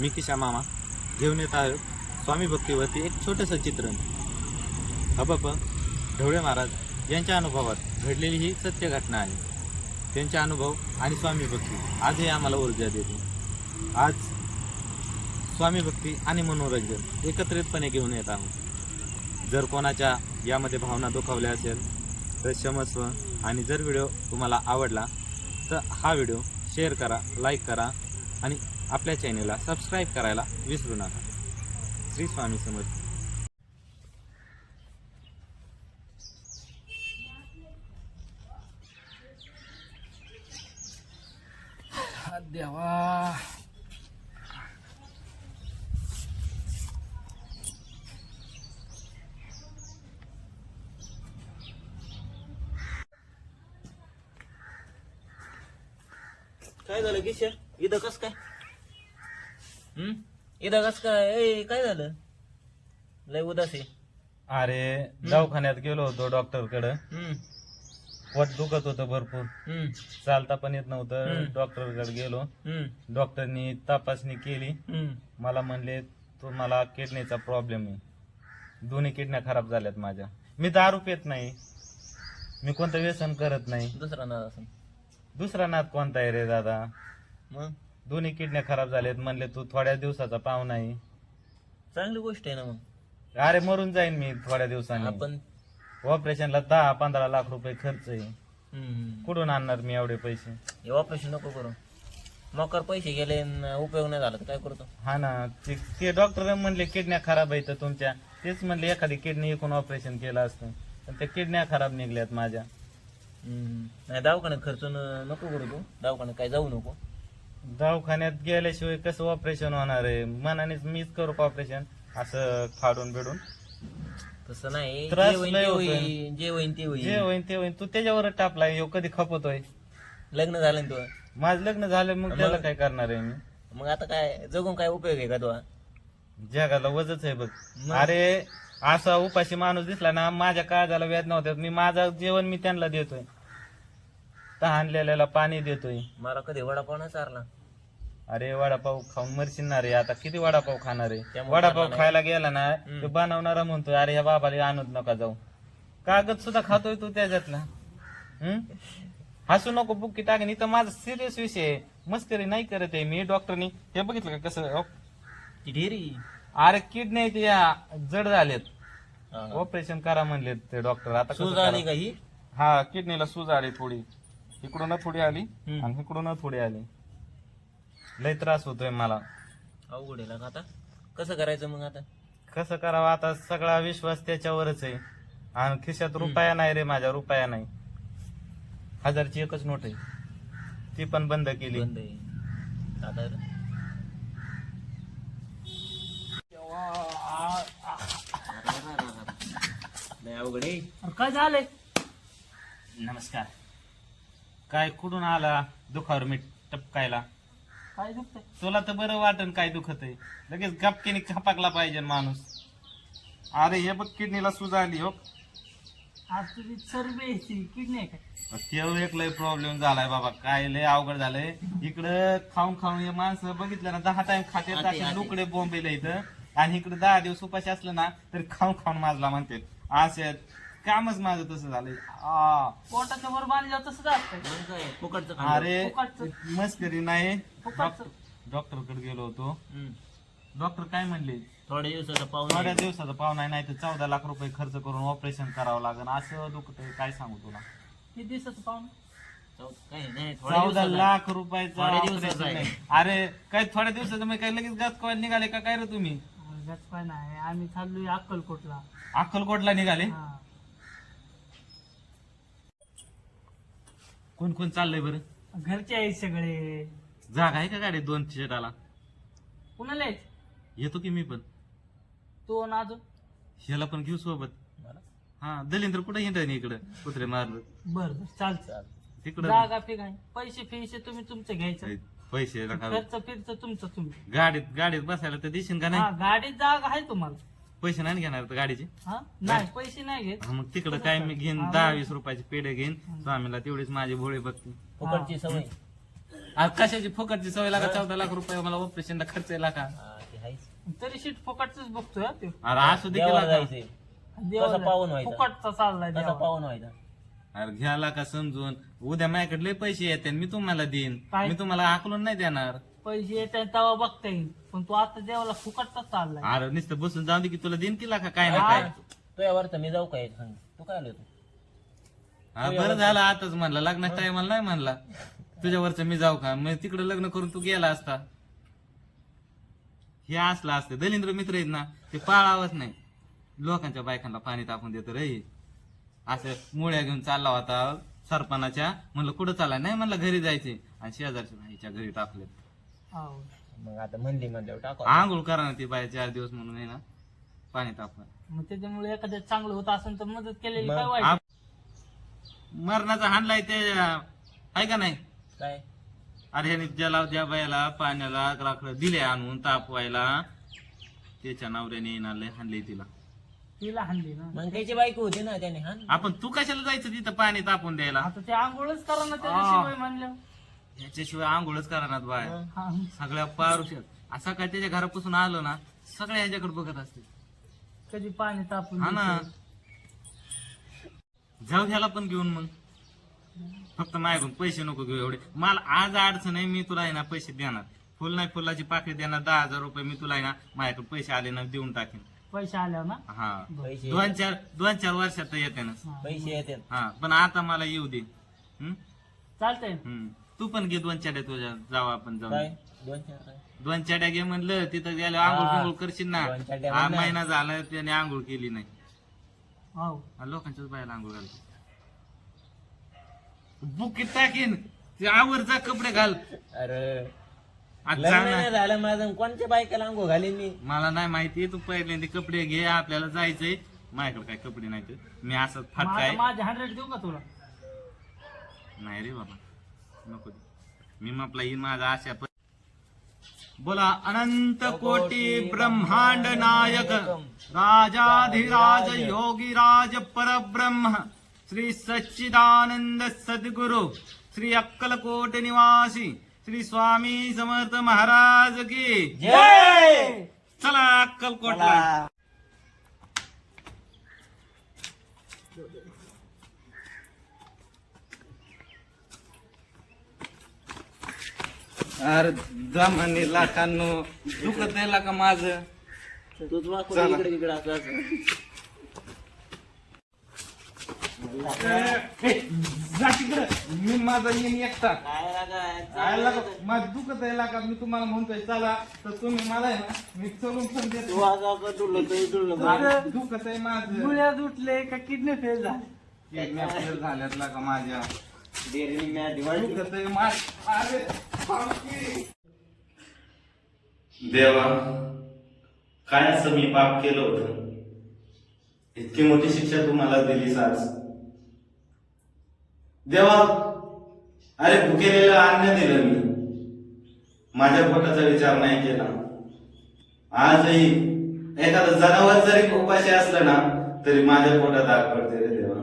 मी किशा मामा घेऊन येत आहोत स्वामी भक्तीवरती एक छोटंसं चित्रण. अबप ढवळे महाराज यांच्या अनुभवात घडलेली ही सत्य घटना आहे. त्यांचा अनुभव आणि स्वामी भक्ती आजही आम्हाला ऊर्जा देते. आज स्वामी भक्ती आणि मनोरंजन एकत्रितपणे घेऊन येत आहोत. जर कोणाच्या यामध्ये भावना दुखावल्या असेल तर क्षमस्व आणि जर व्हिडिओ तुम्हाला आवडला तर हा व्हिडिओ शेअर करा लाईक करा आणि आपल्या चॅनेलला सबस्क्राईब करायला विसरू नका. श्री स्वामी समर्थ. देवा. काय झालं किशा इथं कस काय? हम्म? इथं कस काय? ए काय झालं? लय उदास आहे. अरे दवाखान्यात गेलो होतो डॉक्टरकडे हम्म. पोट दुखत होतं भरपूर. हम्म. चालता पण येत नव्हतं. हम्म. डॉक्टरकडे गेलो. हम्म. डॉक्टरनी तपासणी केली. हम्म. मला म्हणले तुम्हाला किडनीचा प्रॉब्लेम आहे. दोन्ही किडन्या खराब झाल्यात माझ्या. मी दारू पित नाही. मी कोणतं व्यसन करत नाही. दुसरा नाद असं दुसरा नाद कोणता आहे रे दादा? मग? दोन्ही किडन्या खराब झाल्यात म्हणले तू थोड्या दिवसाचा पाहुणा आहे चांगली गोष्ट आहे ना मग. अरे मरून जाईन मी थोड्या दिवसांनी. आपण ऑपरेशनला दहा पंधरा लाख रुपये खर्च आहे. हम्म. कुठून आणणार मी एवढे पैसे? हे ऑपरेशन नको करू. मोकर पैसे गेले न उपयोग नाही झाला तर काय करतो? हा ना ते ते डॉक्टर म्हणले किडन्या खराब आहेत तुमच्या. तेच म्हणले एखादी किडनी एकूण ऑपरेशन केलं असतं. पण त्या किडन्या खराब निघल्यात माझ्या. हम्म. नाही दवाखान्यात खर्च न- नको करू तू. दवाखान्यात काय जाऊ नको. दवाखान्यात गेल्याशिवाय कसं ऑपरेशन होणार आहे? मनानेच मीच करू ऑपरेशन असं फाडून बिडून. तसं नाही. त्रास जे होईन लय ते होतोय. होईन जे होईन ते जे होईन. होईन ते होईन. तू त्याच्यावर टापलाय ह्यो कधी खपतोय? लग्न झालं ना तुझं? माझं लग्न झालं मग? त्याला काय करणार आहे मी? मग आता काय? जगून काय उपयोग आहे का तुला जगाला वजच आहे बघ. मग? अरे असा उपाशी माणूस दिसला ना माझ्या काळजाला व्याज नव्हत्यात मी माझं जेवण मी त्यांना देतोय. तहानलेल्याला पाणी देतोय? मला कधी वडापाव नाही चारला. अरे वडापाव खाऊन मरशील ना रे आता किती वडापाव खाणार आहे? त्यामुळे वडापाव खाणार खायला गेला ना. ते बनवणारा म्हणतोय अरे ह्या बाबाला आणत नका जाऊ. कागद सुद्धा खातोय तू त्याच्यातला हसू नको बुक्की टाकणे तर माझा सिरियस विषय आहे. मस्करी नाही करत आहे मी डॉक्टरनी हे बघितलं का कसं? ती ढेरी. अरे किडनी ते जड झालेत. हा. ऑपरेशन करा म्हणले ते डॉक्टर आता कसं सूज आली? का ही? हा किडनीला सूज आली थोडी. इकडून थोडी आली हम्म. आणि इकडून थोडी आली. लय त्रास होतोय मला. अवघड आहे आता? कसं करायचं मग आता? कसं करावं आता? सगळा विश्वास त्याच्यावरच आहे. आणि खिशात रुपया नाही रे माझ्या रुपया नाही. हजारची एकच नोट आहे. ती पण बंद केली. बंद आहे. आता लय अवघड आहे. काय झालंय? नमस्कार. काय कुठून आला? दुखावर मी टपकायला. काय दुखतंय? तुला तर बरं वाटन काय दुखत आहे लगेच गपकीने खपाकला पाहिजे माणूस. अरे हे बघ किडनीला सूज आली हो. आज तुझी चरबी आहे ती. किडनी आहे एक लय प्रॉब्लेम झालाय बाबा. काय लय अवघड झालंय. इकडं खाऊन खाऊन हे माणसं बघितलं ना दहा टाइम खाते असे. लुकडे बोंबेला इथं आणि इकडे दहा दिवस उपाशी असलं ना तरी खाऊन खाऊन माजला म्हणते असे कामच माझं तसं झालंय. आ. पोटाच्या वर बांधल्यावर तसंच असतंय. मग काय फुकटचं खाल्लं. अरे फुकटचं. मस्करी नाही. फुकटचं. डॉक्टरकडे गेलो होतो. हम्म. डॉक्टर काय म्हणले? थोड्या दिवसाचा थोड्या पाहुणा दिवसाचा पाहुणा नाही तर चौदा लाख रुपये खर्च करून ऑपरेशन करावं लागेल. असं दुखतंय काय सांगू तुला? किती दिवसाचं पाहून काय नाही थोड्या चौदा दिवसाचा. लाख रुपयाचं थोड्या operation आहे. अरे काय थोड्या दिवसाचं काय लगेच गच कॉल निघाले का? काय रे तुम्ही? काय नाही. आम्ही चाललोय अक्कलकोटला. अक्कलकोटला निघाले? हा. कोण कोण चाललंय बरं? घरचे आहेत सगळे. जागा आहे का गाडी दोन शेटाला कुणाला आहेत? येतो की मी पण. तू आणि अजून? ह्याला पण घेऊ सोबत? हा दलिंद्र कुठे हिंडा इकडं? कुत्रे मारलं. बर बर चालतं चालेल. तिकडं जागा फिक आहे. पैसे फिसे तुम्ही तुमचे घ्यायचं. पैसे नका. खर्च फिरच तुमचं तुम्ही. गाडीत गाडीत बसायला तर दिसेन का हा नाही गाडीत जागा आहे तुम्हाला. पैसे नाही घेणार तर गाडीचे? हा? नाही पैसे नाही घेत. हा, मग तिकडं काय मी घेईन दहा वीस रुपयाचे पेढे घेईन स्वामीला तेवढीच माझे भोळे बघते. फुकटची सवय. कशाची फुकटची सवय लागा? चौदा लाख रुपये मला ऑपरेशनला खर्च आहे का हा, ते आहेच. तरी शीट फुकटच बघतोय हा त्यो. अरे असू दे देवाला केला का? जायचंय. देवाला कसं पावन व्हायचं? फुकटचा चाललाय कसा देवाला. पावन व्हायचा? अरे घ्याला का समजून. उद्या माझ्याकडे लय पैसे येते मी तुम्हाला देईन. काय? मी तुम्हाला आकलून नाही देणार. पैसे येतात तेव्हा बघता येईल. पण तू आता देवाला फुकटचा चाललाय. अरे नुसतं बसून जाऊ दे की तुला देईन केला का काय ना. काय? तो यावरचा मी जाऊ काय सांग? तू काय आलो तू? हा, बरं झालं आताच म्हणला. लग्नाच्या टायमाला नाही म्हणला. तुझ्यावरच मी जाऊ का? मग तिकडे लग्न करून तू गेला असता. हे असलं असतं. दलिंद्र मित्र आहेत ना ते पाळावत नाही. लोकांच्या बायकांना पाणी तापून देत रे. असं मुळ्या घेऊन चालला होता सरपणाच्या. म्हणलं कुठं चालला? नाही म्हणलं घरी जायचे. आणि शेजारच्या भाईच्या घरी टाकले. मग आता म्हणली म्हणल्यावर टाकू आंघोळ करा ना ती बाय चार दिवस म्हणून आहे ना. पाणी तापलं मग त्याच्यामुळे एखाद्या चांगलं होत असेल तर मदत केलेली मग काय वाईट मरणाचा हाणलाय ते आहे का नाही? काय? अरे ह्याने ज्याला ज्या बायाला पाण्याला राखड दिले आणून तापवायला. त्याच्या नवऱ्याने येणार हाणले तिला. तिला हाणली ना? मग त्याची बायको होती ना त्याने हा? आपण तू कशाला जायचं तिथं पाणी तापून द्यायला? आता ते आंघोळच करा ना. त्याच्याशिवाय म्हणलं ह्याच्याशिवाय आंघोळच करणार बाय. सगळ्या पारुष्यात असं काय त्याच्या घरापासून आलो ना सगळ्या ह्याच्याकडे बघत असते. कधी पाणी तापून हा ना. जाऊ घ्याला पण घेऊन मग. फक्त माझ्याकडून पैसे नको घेऊ एवढे. मला आज अडचण आहे मी तुला आहे ना पैसे देणार. फुल नाही फुलाची पाकळी देणार दहा हजार रुपये मी तुला आहे ना माझ्याकडे पैसे आले ना देऊन टाकेन. पैसे आल्यावर ना? हा. पैसे दोन चार दोन चार वर्षात येते ना. पैसे येतात. हा पण आता मला येऊ दे. हम्म? चालतंय. हम्म. तू पण घे दोन चड्या तुझ्या जाऊ आपण काय? जाऊ दोन चार काय? दोन चड्या घे म्हणलं तिथं गेल्या आंघोळ हा. बिंघोळ करशील ना. दोन चड्या हा म्हणलं. महिना झाला त्याने आंघोळ केली नाही. हा, लोकांच्याच बायला आंघोळ घालतो. बुकीत टाकीन ते आवरचा कपडे घाल. अरे. आज लग्न जा ना. नाही झालं माझं कोणत्या बायकाला अंघोळ घालीन मी? मला नाही माहिती तू पहिल्यांदा कपडे घे आपल्याला जायचंय. माझ्याकडे काय कपडे नाहीत. मी असं मग फाटका आता आहे माझे हंड्रेड देऊ का तुला? नाही रे बाबा. नको दे. मी म्हटलं ही माझा आशा बोला अनंत कोटी ब्रह्मांड नायक राजाधिराज योगीराज परब्रह्म श्री सच्चिदानंद सद्गुरु श्री अक्कलकोट निवासी श्री स्वामी समर्थ महाराज की जय! चला अक्कलकोटला. अरे जमाने लाखांनो. दुखत आहे का माझं. तूच वाकून चला. इकडे इकडे असं असं. जा तिकडं. मी माझा येईन एकटा. काय लागा, काय लागा माझं दुखत आहे लागा मी तुम्हाला म्हणतोय चला. तर तुम्ही मला आहे ना मी चलून पण तू देतो असं असं डुललं तरी डुललं माझं दुखत आहे माझं. डोळ्यात उठले का किडनी फेल झाले? Kidney fail झाल्यात लागा माझ्या. देवा काय असं मी पाप केलं होत? इतकी मोठी शिक्षा तू मला दिलीस आज. देवा अरे भुकेलेलं अन्न दिलं मी. माझ्या पोटाचा विचार नाही केला. आजही एखादं जनावर जरी उपाशी असलं ना तरी माझ्या पोटात आग पडते रे देवा.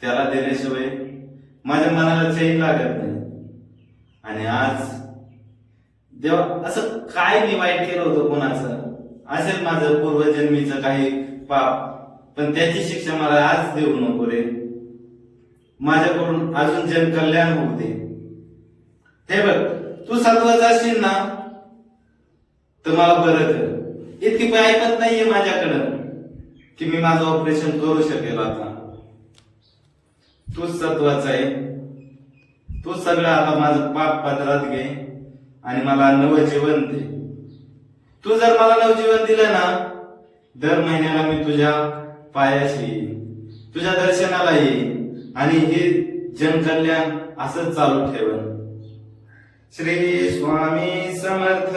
त्याला दिल्याशिवाय माझ्या मनाला चैन लागत नाही. आणि आज देवा असं काय मी वाईट केलं होतं कोणाचं? असेल माझं पूर्वजन्मीचं काही पाप पण त्याची शिक्षा मला आज देऊ नको रे. माझ्याकडून अजून जनकल्याण होऊ दे. हे बघ तू सत्वाच असशील ना तर मला बरं कर. इतकी ऐकत नाहीये माझ्याकडं की मी माझं ऑपरेशन करू शकेल आता. तूच सत्वाचा आहे. तू सगळं आता माझं पाप पदरात घे आणि मला नवजीवन दे. तू जर मला नवजीवन दिलं ना दर महिन्याला मी तुझ्या पायाशी येईन तुझ्या दर्शनाला येईन आणि हे जनकल्याण असंच चालू ठेवन. श्री स्वामी समर्थ.